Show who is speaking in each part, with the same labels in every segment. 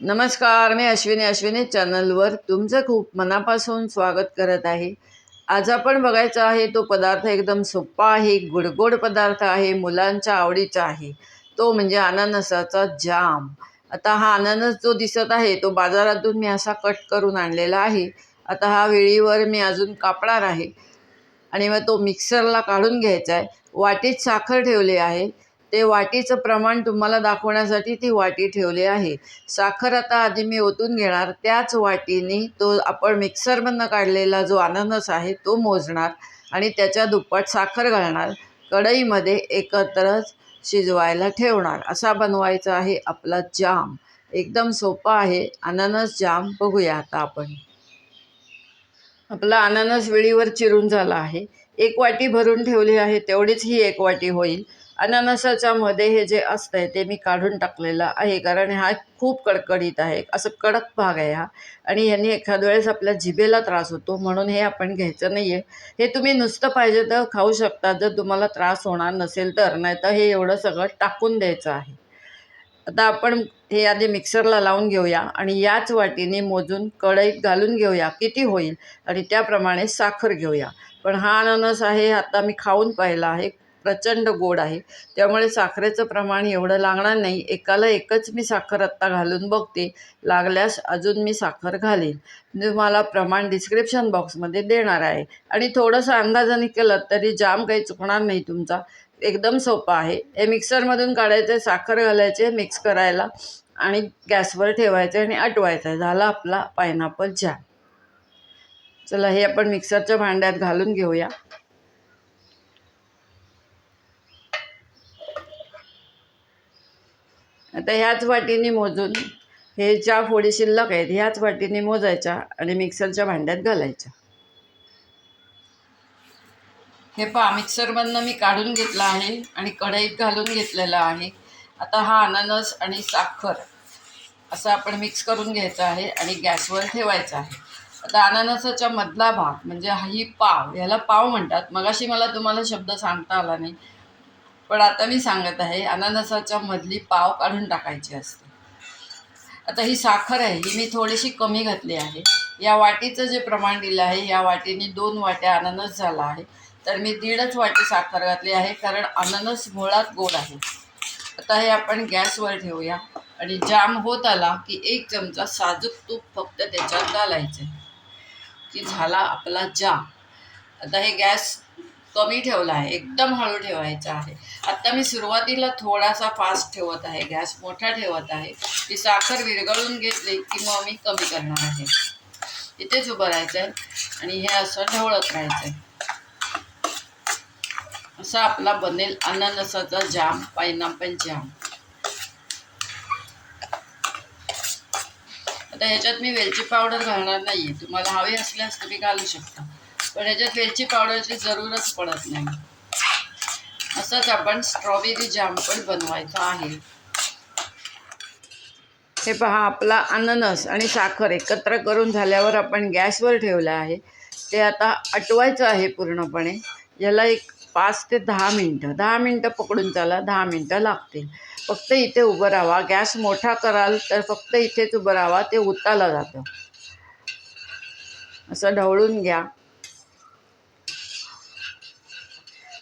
Speaker 1: नमस्कार मी अश्विनी. अश्विनी चॅनलवर तुमचं खूप मनापासून स्वागत करत आहे. आज आपण बघायचा आहे तो पदार्थ एकदम सोपा आहे गोडगोड पदार्थ आहे मुलांच्या आवडीचा आहे. तो म्हणजे अननसाचा जाम. आता हा अननस जो दिसत आहे तो बाजारातून मी असा कट करून आणलेला आहे. आता हा वेळीवर मी अजून कापणार आहे. आणि मग तो मिक्सरला काढून घ्यायचा आहे. वाटीत साखर ठेवली आहे. ते वाटीचं प्रमाण तुम्हाला दाखवण्यासाठी ती वाटी ठेवली आहे. साखर आता आधी मी ओतून घेणार. त्याच वाटीने तो आपण मिक्सरमधनं काढलेला जो अननस आहे तो मोजणार आणि त्याच्या दुप्पट साखर घालणार. कढईमध्ये एकत्रच शिजवायला ठेवणार. असा बनवायचा आहे आपला जाम. एकदम सोपा आहे. अननस जाम. बघूया आता आपण. आपला अननस वेळीवर चिरून झाला आहे. एक वाटी भरून ठेवली आहे. तेवढीच ही एक वाटी होईल. अननसाच्या मध्ये हे जे असतं आहे ते मी काढून टाकलेलं आहे कारण हा खूप कडकडीत आहे असं कडक भाग आहे हा. आणि यांनी एखाद्या वेळेस आपल्या जिभेला त्रास होतो म्हणून हे आपण घ्यायचं नाही आहे हे तुम्ही नुसतं पाहिजे तर खाऊ शकता जर तुम्हाला त्रास होणार नसेल तर नाही तर हे एवढं सगळं टाकून द्यायचं आहे. आता आपण हे आधी मिक्सरला लावून घेऊया आणि याच वाटीने मोजून कढईत घालून घेऊया किती होईल? आणि त्याप्रमाणे साखर घेऊया. पण हा अननस आहे आता मी खाऊन पाहिला आहे प्रचंड गोड आहे. त्यामुळे साखरेचं प्रमाण एवढं लागणार नाही. एकाला एकच मी साखर आत्ता घालून बघते. लागल्यास अजून मी साखर घालेन. तुम्हाला मला प्रमाण डिस्क्रिप्शन बॉक्समध्ये देणार आहे. आणि थोडंसं अंदाजाने केलं तरी जाम काही चुकणार नाही तुमचा. एकदम सोपा आहे. हे मिक्सरमधून काढायचे साखर घालायचे मिक्स करायला. आणि गॅसवर ठेवायचं आणि आटवायचं आहे झाला आपला पायनॅपल जॅम चला हे आपण मिक्सरच्या भांड्यात घालून घेऊया. आता ह्याच वाटीने मोजून हे ज्या फोडी शिल्लक आहेत ह्याच वाटीने मोजायच्या आणि मिक्सरच्या भांड्यात घालायच्या. हे पहा मिक्सरमधनं मी काढून घेतला आहे आणि कढईत घालून घेतलेला आहे. आता हा अननस आणि साखर असं आपण मिक्स करून घ्यायचं आहे आणि गॅसवर ठेवायचं आहे. आता अननसाच्या मधला भाग म्हणजे ही पाव ह्याला पाव म्हणतात. मगाशी मला तुम्हाला शब्द सांगता आला नाही. पण आता मी सांगत आहे अननसाच्या मधली पाव काढून टाकायची असते. आता ही साखर आहे ही मी थोडीशी कमी घातली आहे. या वाटीचं जे प्रमाण दिलं आहे या वाटीने दोन वाट्या अननस झाला आहे. तर मी दीडच वाटी साखर घातली आहे कारण अननस मुळात गोड आहे. आता हे आपण गॅसवर ठेवूया. आणि जाम होत आला की एक चमचा साजूक तूप फक्त त्याच्यात घालायचं की झाला आपला जाम. आता हे गॅस कमी ठेवला आहे एकदम हळू ठेवायचा आहे. आत्ता मी सुरुवातीला थोडासा फास्ट ठेवत आहे गॅस मोठा ठेवत आहे. ती साखर विरघळून घेतली की मग मी कमी करणार आहे. इथेच उभं राहायचं आहे आणि हे असं ढवळत राहायचं आहे असा आपला बनेल अननसाचा जाम पायनापल जाम आता ह्याच्यात मी वेलची पावडर घालणार नाही आहे तुम्हाला हवी असल्यास तुम्ही घालू शकता. पण याच्यात वेलची पावडरची जरूरच पडत नाही. असंच आपण स्ट्रॉबेरी जाम पण बनवायचा आहे. हे पहा आपला अननस आणि साखर एकत्र करून झाल्यावर आपण गॅसवर ठेवलं आहे. ते आता आटवायचं आहे पूर्णपणे. याला एक पाच ते दहा मिनटं दहा मिनटं पकडून चाला दहा मिनटं लागतील. फक्त इथे उभं राहावा गॅस मोठा कराल तर फक्त इथेच उभं राहावा ते उताला जातं. असं ढवळून घ्या.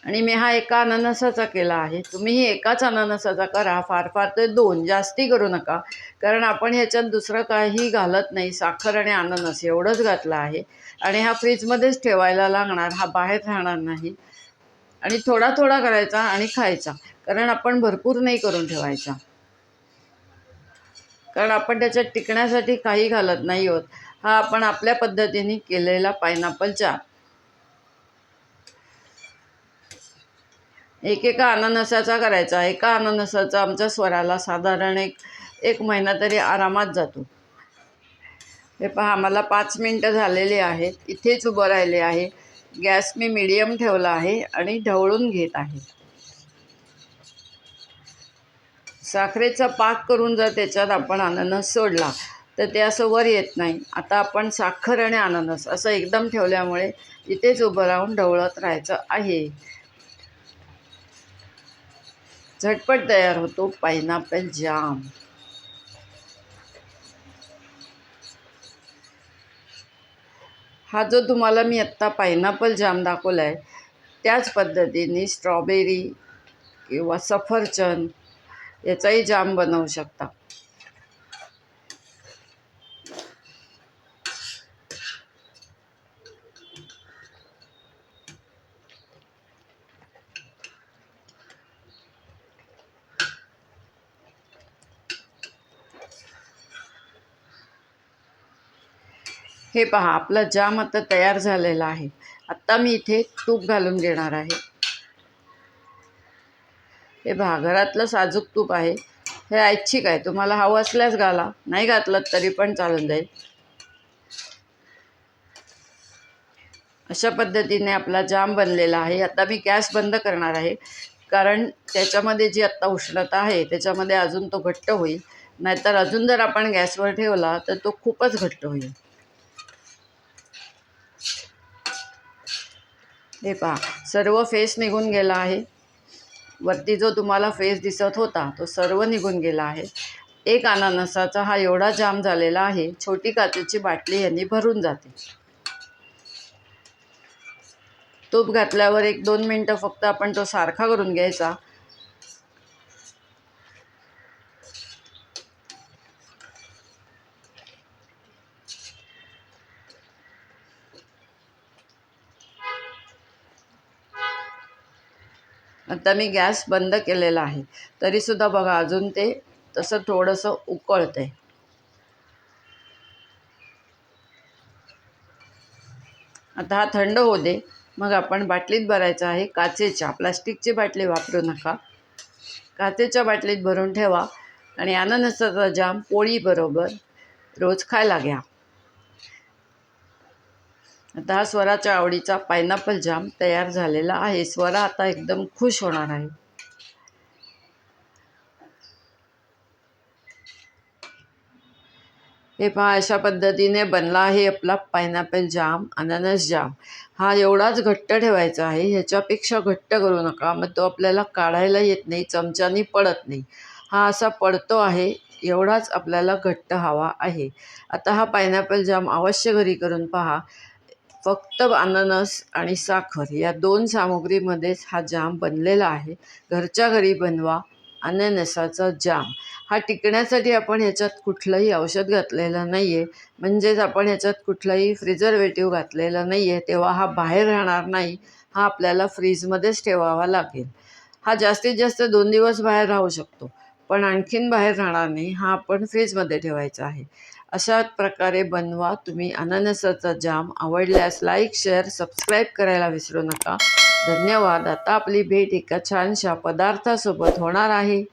Speaker 1: आणि मी हा एका अननसाचा केला आहे. तुम्हीही एकाच अननसाचा करा. फार फार तर दोन जास्ती करू नका. कारण आपण ह्याच्यात दुसरं काही घालत नाही. साखर आणि अननस एवढंच घातलं आहे. आणि हा फ्रीजमध्येच ठेवायला लागणार. हा बाहेर राहणार नाही. आणि थोडा थोडा करायचा आणि खायचा. कारण आपण भरपूर नाही करून ठेवायचा. कारण आपण त्याच्यात टिकण्यासाठी काही घालत नाही होत हा आपण आपल्या पद्धतीने केलेला पायनॅपल चहा एकेका अननसाचा करायचा एका अननसाचा आमच्या स्वराला साधारण एक एक महिना तरी आरामात जातो. हे पहा मला पाच मिनटं झालेली आहेत. इथेच उभं राहिले आहे. गॅस मी मिडियम ठेवला आहे आणि ढवळून घेत आहे. साखरेचा पाक करून जर त्याच्यात आपण अननस सोडला तर ते असं वर येत नाही. आता आपण साखर आणि अननस असं एकदम ठेवल्यामुळे इथेच उभं राहून ढवळत राहायचं आहे. झटपट तयार होतो पायनॅपल जाम. हा जो तुम्हाला मी आत्ता पायनॅपल जाम दाखवला आहे त्याच पद्धतीने स्ट्रॉबेरी किंवा सफरचंद याचाही जाम बनवू शकता. हे पहा आपला जाम आता तयार झालेला आहे आत्ता मी इथे तूप घालून घेणार आहे. हे पहा घरातलं साजूक तूप आहे. हे ऐच्छिक आहे तुम्हाला हवं असल्यास घाला नाही घातलं तरी पण चालून जाईल. अशा पद्धतीने आपला जाम बनलेला आहे. आता मी गॅस बंद करणार आहे कारण त्याच्यामध्ये जी आत्ता उष्णता आहे त्याच्यामध्ये अजून तो घट्ट होईल. नाहीतर अजून जर आपण गॅसवर ठेवला तर तो खूपच घट्ट होईल. हे पहा सर्व फेस निघून गेला आहे. वरती जो तुम्हाला फेस दिसत होता तो सर्व निघून गेला आहे. एक अनानसाचा हा एवढा जाम झालेला आहे छोटी काचेची बाटली यांनी भरून जाते. तूप घातल्यावर एक दोन मिनटं फक्त आपण तो सारखा करून घ्यायचा. आता मी गॅस बंद केलेला आहे. तरीसुद्धा बघा अजून ते तसं थोडंसं उकळतं आहे आता हा थंड होऊ दे. मग आपण बाटलीत भरायचा आहे काचेच्या. प्लास्टिकची बाटली वापरू नका. काचेच्या बाटलीत भरून ठेवा. आणि अननसाचा जाम पोळीबरोबर रोज खायला घ्या. आता स्वराच्या आवडीचा पायनॅपल जाम तयार झालेला आहे. स्वरा आता एकदम खुश होणार आहे. हे पहा अशा पद्धतीने बनला आहे आपला पायनॅपल जाम अननस जाम हा एवढाच घट्ट ठेवायचा आहे. ह्याच्यापेक्षा घट्ट करू नका. मग तो आपल्याला काढायला येत नाही चमच्यानी पडत नाही. हा असा पडतो आहे. एवढाच आपल्याला घट्ट हवा आहे. आता हा पायनॅपल जाम अवश्य घरी करून पहा. फक्त अननस आणि साखर या दोन सामुग्रीमध्येच हा जाम बनलेला आहे. घरच्या घरी बनवा अननसाचा जाम. हा टिकण्यासाठी आपण ह्याच्यात कुठलंही औषध घातलेलं नाही आहे म्हणजेच आपण ह्याच्यात कुठलंही फ्रिझर्वेटिव्ह घातलेलं नाही आहे तेव्हा हा बाहेर राहणार नाही. हा आपल्याला फ्रीजमध्येच ठेवावा लागेल. हा जास्तीत जास्त दोन दिवस बाहेर राहू शकतो. पण आणखीन बाहेर राहणार नाही. हा आपण फ्रीजमध्ये ठेवायचा आहे. अशा प्रकारे बनवा. तुम्ही अननसाचा जाम आवडल्यास लाईक शेअर सबस्क्राईब करायला विसरू नका. धन्यवाद. आता आपली भेट एका छानशा पदार्थासोबत होणार आहे.